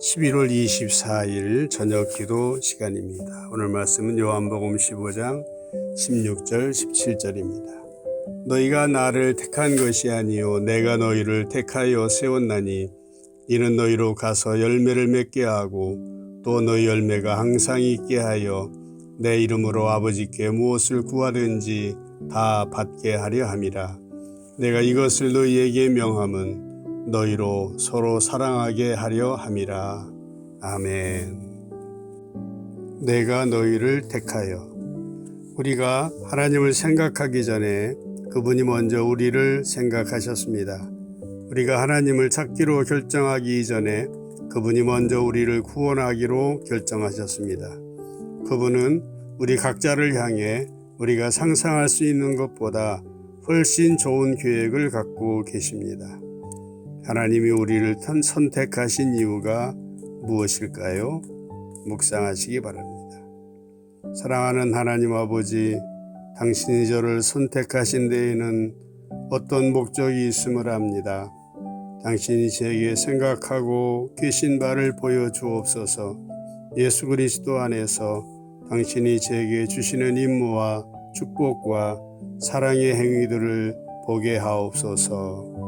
11월 24일 저녁 기도 시간입니다. 오늘 말씀은 요한복음 15장 16절 17절입니다. 너희가 나를 택한 것이 아니요 내가 너희를 택하여 세웠나니 이는 너희로 가서 열매를 맺게 하고 또 너희 열매가 항상 있게 하여 내 이름으로 아버지께 무엇을 구하든지 다 받게 하려 함이라. 내가 이것을 너희에게 명함은 너희로 서로 사랑하게 하려 함이라. 아멘. 내가 너희를 택하여. 우리가 하나님을 생각하기 전에 그분이 먼저 우리를 생각하셨습니다. 우리가 하나님을 찾기로 결정하기 이전에 그분이 먼저 우리를 구원하기로 결정하셨습니다. 그분은 우리 각자를 향해 우리가 상상할 수 있는 것보다 훨씬 좋은 계획을 갖고 계십니다. 하나님이 우리를 선- 선택하신 이유가 무엇일까요? 묵상하시기 바랍니다. 사랑하는 하나님 아버지, 당신이 저를 선택하신 데에는 어떤 목적이 있음을 압니다. 당신이 제게 생각하고 계신 바를 보여주옵소서 예수 그리스도 안에서 당신이 제게 주시는 임무와 축복과 사랑의 행위들을 보게 하옵소서